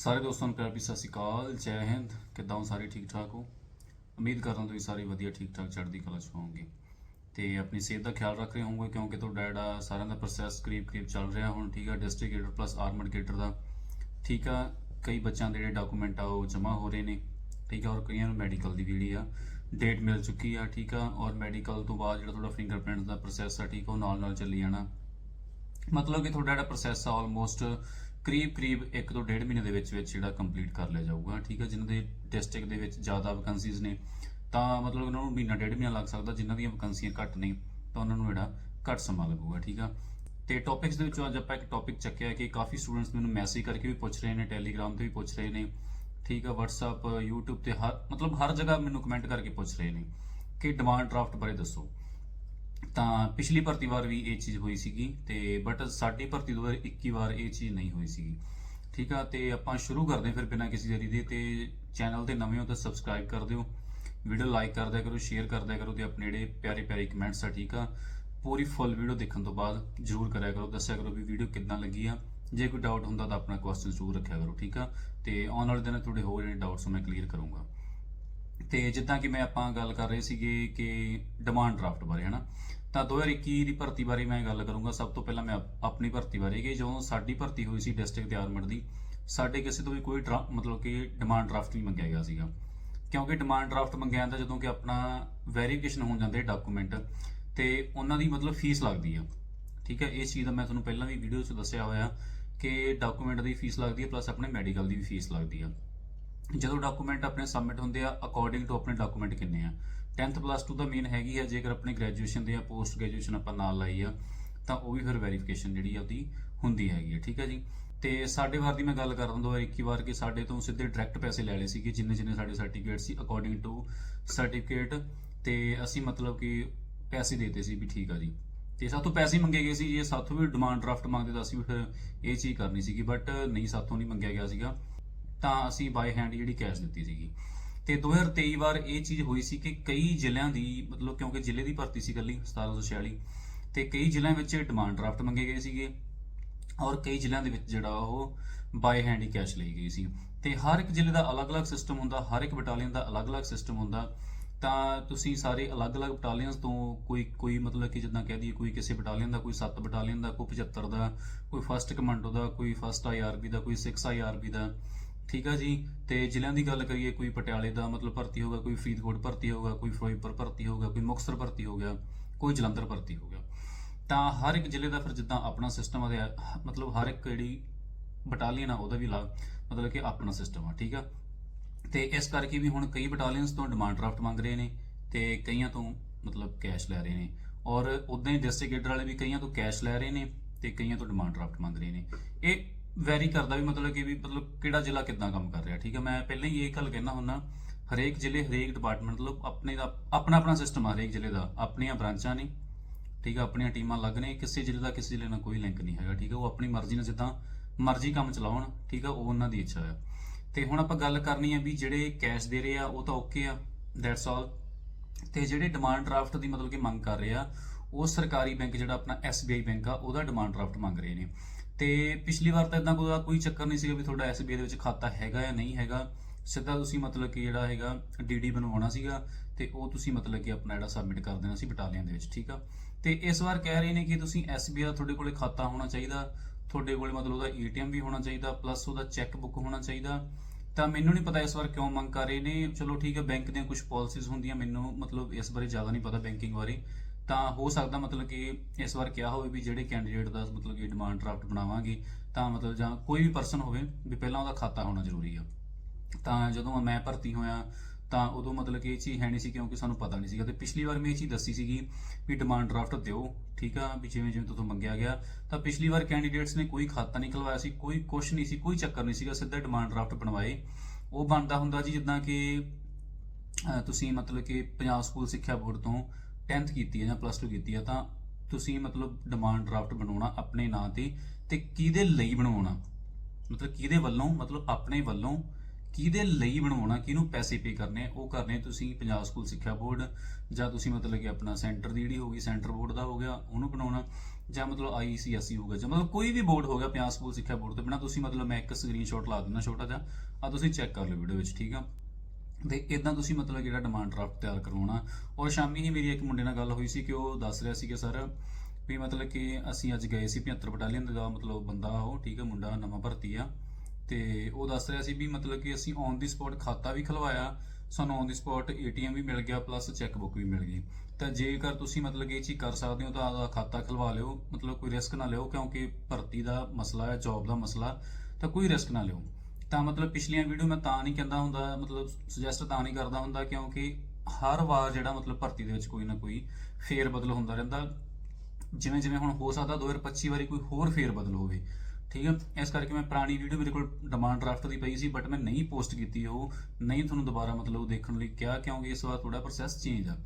ਸਾਰੇ ਦੋਸਤਾਂ ਨੂੰ ਪਿਆਰ ਭਰੀ ਸਤਿ ਸ਼੍ਰੀ ਅਕਾਲ, ਜੈ ਹਿੰਦ, ਕਿੱਦਾਂ ਹੋ ਸਾਰੇ, ਠੀਕ ਠਾਕ ਹੋ? ਉਮੀਦ ਕਰਦਾ ਤੁਸੀਂ ਸਾਰੇ ਵਧੀਆ, ਠੀਕ ਠਾਕ, ਚੜ੍ਹਦੀ ਕਲਾ 'ਚ ਹੋਵੋਗੇ। ਤੇ ਆਪਣੀ ਸਿਹਤ ਦਾ ਖਿਆਲ ਰੱਖ ਰਹੇ ਹੋਵੋਗੇ, ਕਿਉਂਕਿ ਤੁਹਾਡਾ ਜਿਹੜਾ ਸਾਰਿਆਂ ਦਾ ਪ੍ਰੋਸੈਸ ਕਰੀਬ ਕਰੀਬ ਚੱਲ ਰਿਹਾ ਹੁਣ, ਠੀਕ ਆ ਡਿਸਟ੍ਰਿਕਟ ਗੇਟਰ ਪਲੱਸ ਆਰਮਡ ਗੇਟਰ ਦਾ। ਠੀਕ ਆ, ਕਈ ਬੱਚਿਆਂ ਦੇ ਜਿਹੜੇ ਡਾਕੂਮੈਂਟ ਆ, ਉਹ ਜਮ੍ਹਾਂ ਹੋ ਰਹੇ ਨੇ, ਠੀਕ ਆ, ਔਰ ਕਈਆਂ ਨੂੰ ਮੈਡੀਕਲ ਦੀ ਵੀ ਜਿਹੜੀ ਆ ਡੇਟ ਮਿਲ ਚੁੱਕੀ ਆ, ਠੀਕ ਆ, ਔਰ ਮੈਡੀਕਲ ਤੋਂ ਬਾਅਦ ਜਿਹੜਾ ਤੁਹਾਡਾ ਫਿੰਗਰਪ੍ਰਿੰਟ ਦਾ ਪ੍ਰੋਸੈਸ ਆ, ਠੀਕ ਆ, ਉਹ ਨਾਲ ਨਾਲ ਚੱਲੀ ਜਾਣਾ। ਮਤਲਬ ਕਿ ਤੁਹਾਡਾ ਜਿਹੜਾ ਪ੍ਰੋਸੈਸ ਆ ਆਲਮੋਸਟ ਕਰੀਬ ਕਰੀਬ 1 ਤੋਂ 1.5 ਮਹੀਨੇ ਦੇ ਵਿੱਚ ਵਿੱਚ ਜਿਹੜਾ ਕੰਪਲੀਟ ਕਰ ਲਿਆ ਜਾਊਗਾ, ਠੀਕ ਹੈ? ਜਿਨ੍ਹਾਂ ਦੇ ਡਿਸਟ੍ਰਿਕਟ ਦੇ ਵਿੱਚ ਜ਼ਿਆਦਾ ਵੈਕੈਂਸੀਜ਼ ਨੇ, ਤਾਂ ਮਤਲਬ ਉਹਨਾਂ ਨੂੰ ਮਹੀਨਾ ਡੇਢ ਮਹੀਨਾ ਲੱਗ ਸਕਦਾ, ਜਿਨ੍ਹਾਂ ਦੀਆਂ ਵੈਕੈਂਸੀਆਂ ਘੱਟ ਨੇ, ਤਾਂ ਉਹਨਾਂ ਨੂੰ ਜਿਹੜਾ ਘੱਟ ਸਮਾਂ ਲੱਗੂਗਾ ਠੀਕ ਆ? ਤੇ ਟੌਪਿਕਸ ਦੇ ਵਿੱਚੋਂ ਅੱਜ ਆਪਾਂ ਇੱਕ ਟੌਪਿਕ ਚੱਕਿਆ ਕਿ ਕਾਫੀ ਸਟੂਡੈਂਟਸ ਮੈਨੂੰ ਮੈਸੇਜ ਕਰਕੇ ਵੀ ਪੁੱਛ ਰਹੇ ਨੇ ਟੈਲੀਗ੍ਰਾਮ ਤੇ ਵੀ ਪੁੱਛ ਰਹੇ ਨੇ, ਠੀਕ ਆ? WhatsApp, YouTube ਤੇ ਹਰ ਮਤਲਬ ਹਰ ਜਗ੍ਹਾ ਮੈਨੂੰ ਕਮੈਂਟ ਕਰਕੇ ਪੁੱਛ ਰਹੇ ਨੇ ਕਿ ਡਿਮਾਂਡ ਡਰਾਫਟ ਬਾਰੇ ਦੱਸੋ। ਤਾਂ ਪਿਛਲੀ ਭਰਤੀ ਵਾਰ ਵੀ ਇਹ ਚੀਜ਼ ਹੋਈ ਸੀਗੀ ਤੇ ਬਟ ਸਾਡੀ ਭਰਤੀ 2021 ਵਾਰ ਇਹ ਚੀਜ਼ ਨਹੀਂ ਹੋਈ ਸੀਗੀ। ਠੀਕ ਆ? ਤੇ ਆਪਾਂ ਸ਼ੁਰੂ ਕਰਦੇ ਫਿਰ ਬਿਨਾਂ ਕਿਸੇ ਦੇਰੀ ਦੇ ਤੇ ਚੈਨਲ ਤੇ ਨਵੇਂ ਹੋ ਤਾਂ ਸਬਸਕ੍ਰਾਈਬ ਕਰ ਦਿਓ। ਵੀਡੀਓ ਲਾਈਕ ਕਰਦਿਆ ਕਰੋ ਸ਼ੇਅਰ ਕਰਦਿਆ ਕਰੋ ਤੇ ਆਪਣੇ ਜਿਹੜੇ ਪਿਆਰੇ ਪਿਆਰੇ ਕਮੈਂਟਸ ਆ, ਠੀਕ ਆ? ਪੂਰੀ ਫੁੱਲ ਵੀਡੀਓ ਦੇਖਣ ਤੋਂ ਬਾਅਦ ਜਰੂਰ ਕਰਿਆ ਕਰੋ। ਦੱਸਿਆ ਕਰੋ ਵੀ ਵੀਡੀਓ ਕਿੱਦਾਂ ਲੱਗੀ ਆ। ਜੇ ਕੋਈ ਡਾਊਟ ਹੁੰਦਾ ਤਾਂ ਆਪਣਾ ਕੁਐਸਚਨ ਜ਼ਰੂਰ ਰੱਖਿਆ ਕਰੋ, ਠੀਕ ਆ? ਤੇ ਆਉਣ ਵਾਲੇ ਦਿਨਾਂ ਤੁਹਾਡੇ ਹੋਰ ਜਿਹੜੇ ਡਾਊਟਸ ਮੈਂ ਕਲੀਅਰ ਕਰੂੰਗਾ। ਤੇ ਜਿੱਦਾਂ ਕਿ ਮੈਂ ਆਪਾਂ ਗੱਲ ਕਰ ਰਹੇ ਸੀਗੇ ਕਿ ਡਿਮਾਂਡ ਡਰਾਫਟ ਬਾਰੇ, ਹਨਾ? ਤਾਂ 2021 ਦੀ ਭਰਤੀ ਬਾਰੇ ਮੈਂ ਗੱਲ ਕਰੂੰਗਾ। ਸਭ ਤੋਂ ਪਹਿਲਾਂ ਮੈਂ ਆਪਣੀ ਭਰਤੀ ਬਾਰੇ ਕਿ ਜਦੋਂ ਸਾਡੀ ਭਰਤੀ ਹੋਈ ਸੀ ਡਿਸਟ੍ਰਿਕਟ ਦੇ ਆਰਮਡ ਦੀ, ਸਾਡੇ ਕਿਸੇ ਤੋਂ ਵੀ ਕੋਈ ਡਰਾ- ਮਤਲਬ ਕਿ ਡਿਮਾਂਡ ਡਰਾਫਟ ਨਹੀਂ ਮੰਗਿਆ ਗਿਆ ਸੀਗਾ। ਕਿਉਂਕਿ ਡਿਮਾਂਡ ਡਰਾਫਟ ਮੰਗਿਆ ਜਾਂਦਾ ਜਦੋਂ ਕਿ ਆਪਣਾ ਵੈਰੀਫਿਕੇਸ਼ਨ ਹੋਣ ਜਾਂਦੇ ਡਾਕੂਮੈਂਟ ਤੇ ਉਹਨਾਂ ਦੀ ਮਤਲਬ ਫੀਸ ਲੱਗਦੀ ਆ। ਠੀਕ ਹੈ ਇਸ ਚੀਜ਼ ਦਾ ਮੈਂ ਤੁਹਾਨੂੰ ਪਹਿਲਾਂ ਵੀ ਵੀਡੀਓ 'ਚ ਦੱਸਿਆ ਹੋਇਆ ਕਿ ਡਾਕੂਮੈਂਟ ਦੀ ਫੀਸ ਲੱਗਦੀ ਹੈ ਪਲੱਸ ਆਪਣੇ ਮੈਡੀਕਲ ਦੀ ਵੀ ਫੀਸ ਲੱਗਦੀ ਆ। ਜਦੋਂ ਡਾਕੂਮੈਂਟ ਆਪਣੇ ਸਬਮਿਟ ਹੁੰਦੇ ਆ ਅਕੋਰਡਿੰਗ ਟੂ ਆਪਣੇ ਡਾਕੂਮੈਂਟ ਕਿੰਨੇ ਆ? 10th ਪਲੱਸ 2 ਦਾ ਮੇਨ ਹੈਗੀ ਆ, ਜੇਕਰ ਆਪਣੇ ਗ੍ਰੈਜੂਏਸ਼ਨ ਦੇ ਆ ਪੋਸਟ ਗ੍ਰੈਜੂਏਸ਼ਨ ਆਪਾਂ ਨਾਲ ਲਾਈ ਆ, ਤਾਂ ਉਹ ਵੀ ਫਿਰ ਵੈਰੀਫਿਕੇਸ਼ਨ ਜਿਹੜੀ ਆ ਉਹਦੀ ਹੁੰਦੀ ਹੈਗੀ ਆ, ਠੀਕ ਆ ਜੀ? ਤੇ ਸਾਡੇ ਵਾਰ ਦੀ ਮੈਂ ਗੱਲ ਕਰ ਦਿੰਦਾ ਇੱਕ ਹੀ ਵਾਰ ਕਿ ਸਾਡੇ ਤੋਂ ਸਿੱਧੇ ਡਾਇਰੈਕਟ ਪੈਸੇ ਲੈ ਲਏ ਸੀਗੇ, ਜਿੰਨੇ ਜਿੰਨੇ ਸਾਡੇ ਸਰਟੀਫਿਕੇਟ ਸੀ ਅਕੋਰਡਿੰਗ ਟੂ ਸਰਟੀਫਿਕੇਟ ਤੇ ਅਸੀਂ ਮਤਲਬ ਕਿ ਪੈਸੇ ਦੇਤੇ ਸੀ ਵੀ ਠੀਕ ਆ ਜੀ। ਤੇ ਸਾਥੋਂ ਪੈਸੇ ਮੰਗੇ ਗਏ ਸੀ, ਜੇ ਸਾਥੋਂ ਵੀ ਡਿਮਾਂਡ ਡਰਾਫਟ ਮੰਗਦੇ ਤਾਂ ਅਸੀਂ ਵੀ ਫਿਰ ਇਹ ਚੀਜ਼ ਕਰਨੀ ਸੀਗੀ ਬਟ ਨਹੀਂ ਸਾਥੋਂ ਨਹੀਂ ਮੰਗਿਆ ਗਿਆ ਸੀਗਾ। ਤਾਂ ਅਸੀਂ ਬਾਈ ਹੈਂਡ ਜਿਹੜੀ ਕੈਸ਼ ਦਿੱਤੀ ਸੀਗੀ। ਤੇ 2023 ਵਾਰ ਇਹ ਚੀਜ਼ ਹੋਈ ਸੀ ਕਿ ਕਈ ਜ਼ਿਲ੍ਹਿਆਂ ਦੀ, ਮਤਲਬ ਕਿਉਂਕਿ ਜ਼ਿਲ੍ਹੇ ਦੀ ਭਰਤੀ ਸੀ ਇਕੱਲੀ 1746 ਤੇ ਕਈ ਜ਼ਿਲ੍ਹਿਆਂ ਵਿੱਚ ਡਿਮਾਂਡ ਡਰਾਫਟ ਮੰਗੇ ਗਏ ਸੀਗੇ ਔਰ ਕਈ ਜ਼ਿਲ੍ਹਿਆਂ ਦੇ ਵਿੱਚ ਜਿਹੜਾ ਉਹ ਬਾਈ ਹੈਂਡ ਹੀ ਕੈਸ਼ ਲਈ ਗਈ ਸੀ। ਤੇ ਹਰ ਇੱਕ ਜ਼ਿਲ੍ਹੇ ਦਾ ਅਲੱਗ-ਅਲੱਗ ਸਿਸਟਮ ਹੁੰਦਾ, ਹਰ ਇੱਕ ਬਟਾਲੀਅਨ ਦਾ ਅਲੱਗ-ਅਲੱਗ ਸਿਸਟਮ ਹੁੰਦਾ। ਤਾਂ ਤੁਸੀਂ ਸਾਰੇ ਅਲੱਗ-ਅਲੱਗ ਬਟਾਲੀਅਨਸ ਤੋਂ ਕੋਈ ਕੋਈ ਮਤਲਬ ਕਿ ਜਿੱਦਾਂ ਕਹਿ ਦਈਏ ਕੋਈ ਕਿਸੇ ਬਟਾਲੀਅਨ ਦਾ, ਕੋਈ 7 ਬਟਾਲੀਅਨ ਦਾ, ਕੋਈ 75 ਦਾ, ਕੋਈ ਫਸਟ ਕਮਾਂਡੋ ਦਾ, ਕੋਈ ਫਸਟ ਆਈਆਰਬੀ ਦਾ, ਕੋਈ 6 ਆਈਆਰਬੀ ਦਾ। ਠੀਕ ਆ ਜੀ? ਤੇ ਜ਼ਿਲ੍ਹਿਆਂ ਦੀ ਗੱਲ ਕਰੀਏ, ਕੋਈ ਪਟਿਆਲੇ ਦਾ ਮਤਲਬ ਭਰਤੀ ਹੋਗਾ ਕੋਈ ਫਰੀਦਕੋਟ ਭਰਤੀ ਹੋਗਾ ਕੋਈ ਫਿਰੋਜ਼ਪੁਰ ਭਰਤੀ ਹੋਗਾ ਕੋਈ ਮੁਕਤਸਰ ਭਰਤੀ ਹੋ ਗਿਆ, ਕੋਈ ਜਲੰਧਰ ਭਰਤੀ ਹੋ ਗਿਆ। ਤਾਂ ਹਰ ਇੱਕ ਜ਼ਿਲ੍ਹੇ ਦਾ ਫਿਰ ਜਿੱਦਾਂ ਆਪਣਾ ਸਿਸਟਮ ਆ ਮਤਲਬ ਹਰ ਇੱਕ ਜਿਹੜੀ ਬਟਾਲੀਅਨ ਆ, ਉਹਦਾ ਵੀ ਲਾ, ਮਤਲਬ ਕਿ ਆਪਣਾ ਸਿਸਟਮ ਆ, ਠੀਕ ਆ? ਤੇ ਇਸ ਕਰਕੇ ਵੀ ਹੁਣ ਕਈ ਬਟਾਲੀਅਨਸ ਤੋਂ ਡਿਮਾਂਡ ਡਰਾਫਟ ਮੰਗ ਰਹੇ ਨੇ ਤੇ ਕਈਆਂ ਤੋਂ ਮਤਲਬ ਕੈਸ਼ ਲੈ ਰਹੇ ਨੇ। ਔਰ ਉਦਾਂ ਹੀ ਡਿਸਟ੍ਰਿਕਟ ਗੇਟਰ ਵਾਲੇ ਵੀ ਕਈਆਂ ਤੋਂ ਕੈਸ਼ ਲੈ ਰਹੇ ਨੇ ਤੇ ਕਈਆਂ ਤੋਂ ਡਿਮਾਂਡ ਡਰਾਫਟ ਮੰਗ ਰਹੇ ਨੇ। ਇਹ ਵੈਰੀ ਕਰਦਾ ਵੀ ਮਤਲਬ ਕਿ ਵੀ ਮਤਲਬ ਕਿਹੜਾ ਜ਼ਿਲ੍ਹਾ ਕਿੱਦਾਂ ਕੰਮ ਕਰ ਰਿਹਾ, ਠੀਕ ਹੈ? ਮੈਂ ਪਹਿਲਾਂ ਹੀ ਇਹ ਗੱਲ ਕਹਿਣਾ ਹੁੰਨਾ ਹਰੇਕ ਜ਼ਿਲ੍ਹੇ, ਹਰੇਕ ਡਿਪਾਰਟਮੈਂਟ ਮਤਲਬ ਆਪਣੇ ਦਾ, ਆਪਣਾ ਆਪਣਾ ਸਿਸਟਮ ਆ ਹਰੇਕ ਜ਼ਿਲ੍ਹੇ ਦਾ, ਆਪਣੀਆਂ ਬ੍ਰਾਂਚਾਂ ਨੇ ਠੀਕ ਆ ਆਪਣੀਆਂ ਟੀਮਾਂ ਅਲੱਗ ਨੇ, ਕਿਸੇ ਜ਼ਿਲ੍ਹੇ ਦਾ ਕਿਸੇ ਜ਼ਿਲ੍ਹੇ ਨਾਲ ਕੋਈ ਲਿੰਕ ਨਹੀਂ ਹੈਗਾ, ਠੀਕ ਆ ਉਹ ਆਪਣੀ ਮਰਜ਼ੀ ਨਾਲ ਜਿੱਦਾਂ ਮਰਜ਼ੀ ਕੰਮ ਚਲਾਉਣ, ਠੀਕ ਆ ਉਹ ਉਹਨਾਂ ਦੀ ਇੱਛਾ ਆ। ਤੇ ਹੁਣ ਆਪਾਂ ਗੱਲ ਕਰਨੀ ਆ ਵੀ ਜਿਹੜੇ ਕੈਸ਼ ਦੇ ਰਹੇ ਆ, ਉਹ ਤਾਂ ਓਕੇ ਆ ਦੈਟਸ ਆਲ ਤੇ ਜਿਹੜੇ ਡਿਮਾਂਡ ਡਰਾਫਟ ਦੀ ਮਤਲਬ ਕਿ ਮੰਗ ਕਰ ਰਹੇ ਆ, ਉਹ ਸਰਕਾਰੀ ਬੈਂਕ ਜਿਹੜਾ ਆਪਣਾ SBI ਬੈਂਕ ਆ, ਉਹਦਾ ਡਿਮਾਂਡ ਡਰਾਫਟ ਮੰਗ ਰਹੇ ਨੇ। ਤੇ ਪਿਛਲੀ ਵਾਰ ਤਾਂ ਇਦਾਂ ਕੋਈ ਕੋਈ ਚੱਕਰ ਨਹੀਂ ਸੀਗਾ ਵੀ ਤੁਹਾਡਾ SBI ਦੇ ਵਿੱਚ ਖਾਤਾ ਹੈਗਾ ਜਾਂ ਨਹੀਂ ਹੈਗਾ। ਸਿੱਧਾ ਤੁਸੀਂ ਮਤਲਬ ਕਿ ਜਿਹੜਾ ਹੈਗਾ ਡੀਡੀ ਬਣਵਾਉਣਾ ਸੀਗਾ ਤੇ ਉਹ ਤੁਸੀਂ ਮਤਲਬ ਕਿ ਆਪਣਾ ਜਿਹੜਾ ਸਬਮਿਟ ਕਰ ਦੇਣਾ ਸੀ ਬਟਾਲੀਅਨ ਦੇ ਵਿੱਚ, ਠੀਕ ਆ? ਤੇ ਇਸ ਵਾਰ ਕਹਿ ਰਹੇ ਨੇ ਕਿ ਤੁਸੀਂ SBI ਦਾ ਤੁਹਾਡੇ ਕੋਲੇ ਖਾਤਾ ਹੋਣਾ ਚਾਹੀਦਾ, ਤੁਹਾਡੇ ਕੋਲੇ ਮਤਲਬ ਉਹਦਾ ATM ਵੀ ਹੋਣਾ ਚਾਹੀਦਾ ਪਲੱਸ ਉਹਦਾ ਚੈੱਕ ਬੁੱਕ ਹੋਣਾ ਚਾਹੀਦਾ। ਤਾਂ ਮੈਨੂੰ ਨਹੀਂ ਪਤਾ ਇਸ ਵਾਰ ਕਿਉਂ ਮੰਗ ਕਰ ਰਹੇ ਨੇ। ਚਲੋ ਠੀਕ ਹੈ ਬੈਂਕ ਦੀਆਂ ਕੁਝ ਪਾਲਿਸੀਜ਼ ਹੁੰਦੀਆਂ, ਮੈਨੂੰ ਮਤਲਬ ਇਸ ਬਾਰੇ ਜ਼ਿਆਦਾ ਨਹੀਂ ਪਤਾ ਬੈਂਕਿੰਗ ਬਾਰੇ। ਤਾਂ ਹੋ ਸਕਦਾ ਮਤਲਬ ਕਿ ਇਸ ਵਾਰ ਕਿਹਾ ਹੋਵੇ ਵੀ ਜਿਹੜੇ ਕੈਂਡੀਡੇਟ ਦਾ ਮਤਲਬ ਕਿ ਡਿਮਾਂਡ ਡਰਾਫਟ ਬਣਾਵਾਂਗੇ, ਤਾਂ ਮਤਲਬ ਜਾਂ ਕੋਈ ਵੀ ਪਰਸਨ ਹੋਵੇ ਵੀ ਪਹਿਲਾਂ ਉਹਦਾ ਖਾਤਾ ਹੋਣਾ ਜ਼ਰੂਰੀ ਆ। ਤਾਂ ਜਦੋਂ ਮੈਂ ਭਰਤੀ ਹੋਇਆ, ਤਾਂ ਉਦੋਂ ਮਤਲਬ ਕਿ ਇਹ ਚੀਜ਼ ਹੈ ਨਹੀਂ ਸੀ ਕਿਉਂਕਿ ਸਾਨੂੰ ਪਤਾ ਨਹੀਂ ਸੀਗਾ ਤੇ ਪਿਛਲੀ ਵਾਰ ਮੈਂ ਇਹ ਚੀਜ਼ ਦੱਸੀ ਸੀਗੀ ਵੀ ਡਿਮਾਂਡ ਡਰਾਫਟ ਦਿਓ, ਠੀਕ ਆ, ਵੀ ਜਿਵੇਂ ਜਿਵੇਂ ਤੁਹਾਨੂੰ ਮੰਗਿਆ ਗਿਆ, ਤਾਂ ਪਿਛਲੀ ਵਾਰ ਕੈਂਡੀਡੇਟਸ ਨੇ ਕੋਈ ਖਾਤਾ ਨਹੀਂ ਖਲਵਾਇਆ ਸੀ, ਕੋਈ ਕੁਝ ਨਹੀਂ ਸੀ, ਕੋਈ ਚੱਕਰ ਨਹੀਂ ਸੀਗਾ, ਸਿੱਧਾ ਡਿਮਾਂਡ ਡਰਾਫਟ ਬਣਵਾਏ। ਉਹ ਬਣਦਾ ਹੁੰਦਾ ਜੀ ਜਿੱਦਾਂ ਕਿ ਤੁਸੀਂ ਮਤਲਬ ਕਿ ਪੰਜਾਬ ਸਕੂਲ ਸਿੱਖਿਆ ਬੋਰਡ ਤੋਂ 10th ਕੀਤੀ ਹੈ ਜਾਂ ਪਲੱਸ 2 ਕੀਤੀ ਹੈ, ਤਾਂ ਤੁਸੀਂ ਮਤਲਬ ਡਿਮਾਂਡ ਡਰਾਫਟ ਬਣਾਉਣਾ ਆਪਣੇ ਨਾਂ ਤੇ ਤੇ ਕਿਹਦੇ ਲਈ ਬਣਵਾਉਣਾ? ਮਤਲਬ ਕਿਹਦੇ ਵੱਲੋਂ, ਮਤਲਬ ਆਪਣੇ ਵੱਲੋਂ ਕਿਹਦੇ ਲਈ ਬਣਾਉਣਾ ਕਿਹਨੂੰ ਪੈਸੇ ਪੇ ਕਰਨੇ ਉਹ ਕਰਨੇ ਤੁਸੀਂ ਪੰਜਾਬ ਸਕੂਲ ਸਿੱਖਿਆ ਬੋਰਡ ਜਾਂ ਤੁਸੀਂ ਮਤਲਬ ਕਿ ਆਪਣਾ ਸੈਂਟਰ ਦੀ ਜਿਹੜੀ ਹੋਗੀ ਸੈਂਟਰ ਬੋਰਡ ਦਾ ਹੋ ਗਿਆ, ਉਹਨੂੰ ਬਣਾਉਣਾ ਜਾਂ ਮਤਲਬ ਆਈਸੀਐਸਈ ਹੋਊਗਾ ਜਾਂ ਮਤਲਬ ਕੋਈ ਵੀ ਬੋਰਡ ਹੋ ਗਿਆ ਪੰਜਾਬ ਸਕੂਲ ਸਿੱਖਿਆ ਬੋਰਡ ਤੋਂ ਬਿਨਾ, ਤੁਸੀਂ ਮਤਲਬ ਮੈਂ ਇੱਕ ਸਕਰੀਨਸ਼ਾਟ ਲਾ ਦਿੰਦਾ ਛੋਟਾ ਜਿਹਾ ਆ ਤੁਸੀਂ ਚੈੱਕ ਕਰ ਲਿਓ ਵੀਡੀਓ ਵਿੱਚ, ਠੀਕ ਆ? ਤੇ ਇਦਾਂ ਤੁਸੀਂ ਮਤਲਬ ਜਿਹੜਾ ਡਿਮਾਂਡ ਡਰਾਫਟ ਤਿਆਰ ਕਰਵਾਉਣਾ ਔਰ ਸ਼ਾਮੀ ਹੀ ਮੇਰੀ ਇੱਕ ਮੁੰਡੇ ਨਾਲ ਗੱਲ ਹੋਈ ਸੀ ਕਿ ਉਹ ਦੱਸ ਰਿਹਾ ਸੀ ਕਿ ਸਰ ਵੀ ਮਤਲਬ ਕਿ ਅਸੀਂ ਅੱਜ ਗਏ ਸੀ 75 ਬਟਾਲੀਅਨ ਦਾ ਮਤਲਬ ਬੰਦਾ ਉਹ, ਠੀਕ ਹੈ ਮੁੰਡਾ ਨਵਾਂ ਭਰਤੀ ਆ। ਤੇ ਉਹ ਦੱਸ ਰਿਹਾ ਸੀ ਵੀ ਮਤਲਬ ਕਿ ਅਸੀਂ ਔਨ ਦੀ ਸਪੌਟ ਖਾਤਾ ਵੀ ਖਲਵਾਇਆ, ਸਾਨੂੰ ਔਨ ਦੀ ਸਪੌਟ ਏਟੀਐਮ ਵੀ ਮਿਲ ਗਿਆ ਪਲੱਸ ਚੈੱਕ ਬੁੱਕ ਵੀ ਮਿਲ ਗਈ। ਤਾਂ ਜੇਕਰ ਤੁਸੀਂ ਮਤਲਬ ਕਿ ਇਹ ਚੀਜ਼ ਕਰ ਸਕਦੇ ਹੋ ਤਾਂ ਆਪਦਾ ਖਾਤਾ ਖਲਵਾ ਲਿਓ, ਮਤਲਬ ਕੋਈ ਰਿਸਕ ਨਾ ਲਿਓ ਕਿਉਂਕਿ ਭਰਤੀ ਦਾ ਮਸਲਾ ਹੈ ਜੌਬ ਦਾ ਮਸਲਾ, ਤਾਂ ਕੋਈ ਰਿਸਕ ਨਾ ਲਿਓ। ਤਾਂ ਮਤਲਬ ਪਿਛਲੀਆਂ ਵੀਡੀਓ ਮੈਂ ਤਾਂ ਨਹੀਂ ਕਹਿੰਦਾ ਹੁੰਦਾ, ਮਤਲਬ ਸੁਜੈਸਟ ਤਾਂ ਨਹੀਂ ਕਰਦਾ ਹੁੰਦਾ ਕਿਉਂਕਿ ਹਰ ਵਾਰ ਜਿਹੜਾ ਮਤਲਬ ਭਰਤੀ ਦੇ ਵਿੱਚ ਕੋਈ ਨਾ ਕੋਈ ਫੇਰ ਬਦਲ ਹੁੰਦਾ ਰਹਿੰਦਾ। ਜਿਵੇਂ ਜਿਵੇਂ ਹੁਣ ਹੋ ਸਕਦਾ 2025 ਵਾਰੀ ਕੋਈ ਹੋਰ ਫੇਰ ਬਦਲ ਹੋਵੇ, ਠੀਕ ਹੈ ਇਸ ਕਰਕੇ ਮੈਂ ਪੁਰਾਣੀ ਵੀਡੀਓ ਮੇਰੇ ਕੋਲ ਡਿਮਾਂਡ ਡਰਾਫਟ ਦੀ ਪਈ ਸੀ ਬਟ ਮੈਂ ਨਹੀਂ ਪੋਸਟ ਕੀਤੀ ਉਹ, ਨਹੀਂ ਤੁਹਾਨੂੰ ਦੁਬਾਰਾ ਮਤਲਬ ਉਹ ਦੇਖਣ ਲਈ ਕਿਹਾ ਕਿਉਂਕਿ ਇਸ ਵਾਰ ਥੋੜਾ ਪ੍ਰੋਸੈਸ ਚੇਂਜ ਆ,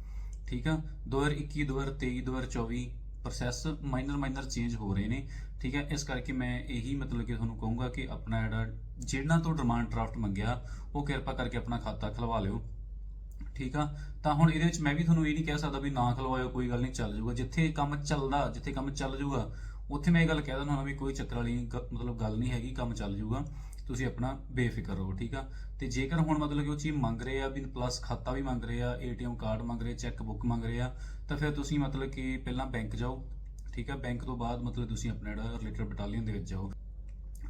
ਠੀਕ ਆ? 2021 2023 2024 ਪ੍ਰੋਸੈਸ ਮਾਈਨਰ ਮਾਈਨਰ ਚੇਂਜ ਹੋ ਰਹੇ ਨੇ, ਠੀਕ ਹੈ? ਇਸ ਕਰਕੇ ਮੈਂ ਇਹੀ ਮਤਲਬ ਕਿ ਤੁਹਾਨੂੰ ਕਹੂੰਗਾ ਕਿ ਆਪਣਾ ਜਿਹੜਾ ਜਿਹਨਾਂ ਤੋਂ ਡਿਮਾਂਡ ਡਰਾਫਟ ਮੰਗਿਆ, ਉਹ ਕਿਰਪਾ ਕਰਕੇ ਆਪਣਾ ਖਾਤਾ ਖਲਵਾ ਲਿਓ, ਠੀਕ ਆ? ਤਾਂ ਹੁਣ ਇਹਦੇ ਵਿੱਚ ਮੈਂ ਵੀ ਤੁਹਾਨੂੰ ਇਹ ਨਹੀਂ ਕਹਿ ਸਕਦਾ ਵੀ ਨਾ ਖਲਵਾਇਓ, ਕੋਈ ਗੱਲ ਨਹੀਂ, ਚੱਲ ਜਾਊਗਾ। ਜਿੱਥੇ ਕੰਮ ਚੱਲਦਾ, ਜਿੱਥੇ ਕੰਮ ਚੱਲ ਜਾਊਗਾ, ਉੱਥੇ ਮੈਂ ਇਹ ਗੱਲ ਕਹਿ ਦਿੰਦਾ ਹਾਂ ਵੀ ਕੋਈ ਚੱਕਰ ਵਾਲੀ ਮਤਲਬ ਗੱਲ ਨਹੀਂ ਹੈਗੀ, ਕੰਮ ਚੱਲ ਜਾਊਗਾ। ਤੁਸੀਂ ਆਪਣਾ ਬੇਫਿਕਰ ਰਹੋ, ਠੀਕ ਆ? ਤੇ ਜੇਕਰ ਹੁਣ ਮਤਲਬ ਕਿ ਉਹ ਚੀਜ਼ ਮੰਗ ਰਹੇ ਆ, ਵੀ ਪਲੱਸ ਖਾਤਾ ਵੀ ਮੰਗ ਰਹੇ ਆ ਏਟੀਐਮ ਕਾਰਡ ਮੰਗ ਰਹੇ ਚੈੱਕ ਬੁੱਕ ਮੰਗ ਰਹੇ ਆ, ਤਾਂ ਫਿਰ ਤੁਸੀਂ ਮਤਲਬ ਕਿ ਪਹਿਲਾਂ ਬੈਂਕ ਜਾਓ, ਠੀਕ ਆ? ਬੈਂਕ ਤੋਂ ਬਾਅਦ ਮਤਲਬ ਤੁਸੀਂ ਆਪਣਾ ਜਿਹੜਾ ਰਿਲੇਟਡ ਬਟਾਲੀਅਨ ਦੇ ਵਿੱਚ ਜਾਓ,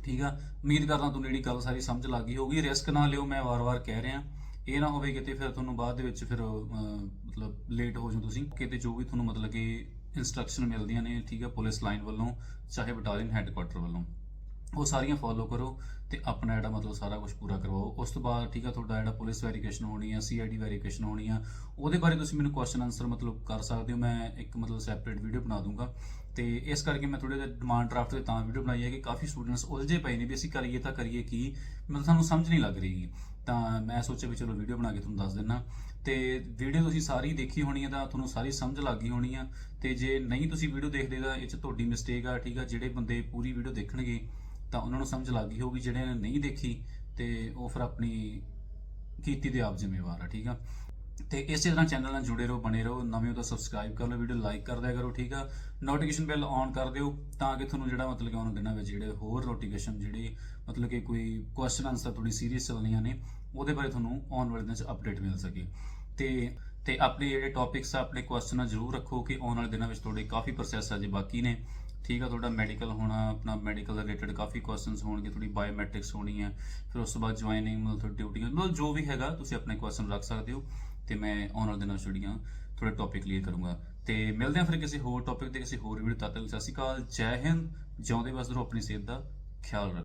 ਠੀਕ ਆ? ਉਮੀਦ ਕਰਦਾ ਤੁਹਾਨੂੰ ਜਿਹੜੀ ਗੱਲ ਸਾਰੀ ਸਮਝ ਲੱਗ ਗਈ ਹੋਊਗੀ। ਰਿਸਕ ਨਾ ਲਿਓ, ਮੈਂ ਵਾਰ-ਵਾਰ ਕਹਿ ਰਿਹਾ। ਇਹ ਨਾ ਹੋਵੇ ਕਿਤੇ ਫਿਰ ਤੁਹਾਨੂੰ ਬਾਅਦ ਦੇ ਵਿੱਚ ਫਿਰ ਮਤਲਬ ਲੇਟ ਹੋ ਜਾਓ ਤੁਸੀਂ। ਕਿਤੇ ਜੋ ਵੀ ਤੁਹਾਨੂੰ ਮਤਲਬ ਕਿ ਇਨਸਟਰਕਸ਼ਨ ਮਿਲਦੀਆਂ ਨੇ, ਠੀਕ ਆ? ਪੁਲਿਸ ਲਾਈਨ ਵੱਲੋਂ, ਚਾਹੇ ਬਟਾਲੀਅਨ ਹੈੱਡਕੁਆਟਰ ਵੱਲੋਂ। ਉਹ ਸਾਰੀਆਂ ਫੋਲੋ ਕਰੋ ਤੇ ਆਪਣਾ ਜਿਹੜਾ ਮਤਲਬ ਸਾਰਾ ਕੁਝ ਪੂਰਾ ਕਰਵਾਓ। ਉਸ ਤੋਂ ਬਾਅਦ ਠੀਕ ਆ, ਤੁਹਾਡਾ ਜਿਹੜਾ ਪੁਲਿਸ ਵੈਰੀਫਿਕੇਸ਼ਨ ਹੋਣੀ ਆ ਸੀਆਈਡੀ ਵੈਰੀਫਿਕੇਸ਼ਨ ਹੋਣੀ ਆ, ਉਹਦੇ ਬਾਰੇ ਤੁਸੀਂ ਮੈਨੂੰ ਕੁਐਸਚਨ ਆਨਸਰ ਮਤਲਬ ਕਰ ਸਕਦੇ ਹੋ। ਮੈਂ ਇੱਕ ਮਤਲਬ ਸੈਪਰੇਟ ਵੀਡੀਓ ਬਣਾ ਦੂੰਗਾ। ਤੇ ਇਸ ਕਰਕੇ ਮੈਂ ਥੋੜੇ ਜਿਹਾ ਡਿਮਾਂਡ ਡਰਾਫਟ ਤੇ ਤਾਂ ਵੀਡੀਓ ਬਣਾਈ ਹੈ ਕਿ ਕਾਫੀ ਸਟੂਡੈਂਟਸ ਉਲਝੇ ਪਏ ਨੇ ਵੀ ਅਸੀਂ ਕਰੀਏ ਤਾਂ ਕਰੀਏ ਕੀ, ਮਤਲਬ ਸਾਨੂੰ ਸਮਝ ਨਹੀਂ ਲੱਗ ਰਹੀ। ਤਾਂ ਮੈਂ ਸੋਚਿਆ ਵੀ ਚਲੋ ਵੀਡੀਓ ਬਣਾ ਕੇ ਤੁਹਾਨੂੰ ਦੱਸ ਦਿੰਨਾ। ਤੇ ਵੀਡੀਓ ਤੁਸੀਂ ਸਾਰੀ ਦੇਖੀ ਹੋਣੀ ਹੈ ਤਾਂ ਤੁਹਾਨੂੰ ਸਾਰੀ ਸਮਝ ਲੱਗ ਗਈ ਹੋਣੀ ਆ। ਤੇ ਜੇ ਨਹੀਂ ਤੁਸੀਂ ਵੀਡੀਓ ਦੇਖਦੇ ਤਾਂ ਇਹ ਚ ਤੁਹਾਡੀ ਮਿਸਟੇਕ ਆ, ਠੀਕ ਆ, ਜਿਹੜੇ ਬੰਦੇ ਪੂਰੀ ਵੀਡੀਓ ਦੇਖਣਗੇ ਤਾਂ ਉਹਨਾਂ ਨੂੰ ਸਮਝ ਲੱਗ ਗਈ ਹੋਊਗੀ, ਜਿਹੜੇ ਨੇ ਨਹੀਂ ਦੇਖੀ ਤੇ ਉਹ ਫਿਰ ਆਪਣੀ ਕੀਤੀ ਦੇ ਆਪ ਜ਼ਿੰਮੇਵਾਰ ਆ, ਠੀਕ ਆ? ਤੇ ਇਸੇ ਤਰ੍ਹਾਂ ਚੈਨਲ ਨਾਲ ਜੁੜੇ ਰਹੋ, ਬਣੇ ਰਹੋ, ਨਵੇਂ ਉਹਦਾ ਸਬਸਕ੍ਰਾਈਬ ਕਰ ਲਓ ਵੀਡੀਓ ਲਾਈਕ ਕਰ ਦਿਆ ਕਰੋ, ਠੀਕ ਆ? ਨੋਟੀਫਿਕੇਸ਼ਨ ਬੈਲ ਔਨ ਕਰ ਦਿਓ, ਤਾਂ ਕਿ ਤੁਹਾਨੂੰ ਜਿਹੜਾ ਮਤਲਬ ਕਿ ਆਉਣ ਦਿਨਾਂ ਵਿੱਚ ਜਿਹੜੇ ਹੋਰ ਨੋਟੀਫਿਕੇਸ਼ਨ ਜਿਹੜੀ ਮਤਲਬ ਕਿ ਕੋਈ ਕੁਐਸਚਨ ਆਨਸਰ ਥੋੜੀ ਸੀਰੀਅਸ ਚੱਲਣੀਆਂ ਨੇ, ਉਹਦੇ ਬਾਰੇ ਤੁਹਾਨੂੰ ਆਉਣ ਵਾਲੇ ਦਿਨਾਂ 'ਚ ਅਪਡੇਟ ਮਿਲ ਸਕੇ। ਤੇ ਤੇ ਆਪਣੇ ਜਿਹੜੇ ਟੌਪਿਕਸ ਆ, ਆਪਣੇ ਕੁਐਸਚਨ ਆ ਜ਼ਰੂਰ ਰੱਖੋ ਕਿ ਆਉਣ ਵਾਲੇ ਦਿਨਾਂ ਵਿੱਚ ਤੁਹਾਡੇ ਕਾਫੀ ਪ੍ਰੋਸੈਸ ਆ, ਜੇ ਬਾਕੀ ਨੇ ਠੀਕ ਆ, ਤੁਹਾਡਾ ਮੈਡੀਕਲ ਹੋਣਾ ਆਪਣਾ ਮੈਡੀਕਲ ਰਿਲੇਟਡ ਕਾਫੀ ਕੁਐਸਚਨਸ ਹੋਣਗੇ, ਤੁਹਾਡੀ ਬਾਇਓਮੈਟ੍ਰਿਕਸ ਹੋਣੀ ਹੈ ਫਿਰ ਉਸ ਤੋਂ ਬਾਅਦ ਜੁਆਇਨਿੰਗ ਮਤਲਬ ਤੁਹਾਡੀ ਡਿਊਟੀਆਂ ਮਤਲਬ ਜੋ ਵੀ ਹੈਗਾ ਤੁਸੀਂ ਆਪਣੇ ਕੁਐਸਚਨ ਰੱਖ ਸਕਦੇ ਹੋ ਤੇ ਮੈਂ ਆਉਣ ਵਾਲੇ ਦਿਨਾਂ 'ਚ ਜਿਹੜੀਆਂ ਥੋੜੇ ਟੌਪਿਕ ਕਲੀਅਰ ਕਰੂੰਗਾ। ਤੇ ਮਿਲਦੇ ਹਾਂ ਫਿਰ ਕਿਸੇ ਹੋਰ ਟੌਪਿਕ ਤੇ, ਕਿਸੇ ਹੋਰ ਵੀਡੀਓ ਤੱਕ। ਲਈ ਸਤਿ ਸ਼੍ਰੀ ਅਕਾਲ, ਜੈ ਹਿੰਦ, ਜਿਉਂਦੇ ਵਸਦੇ ਰਹੋ ਆਪਣੀ ਸਿਹਤ ਦਾ ਖਿਆਲ ਰੱਖੋ।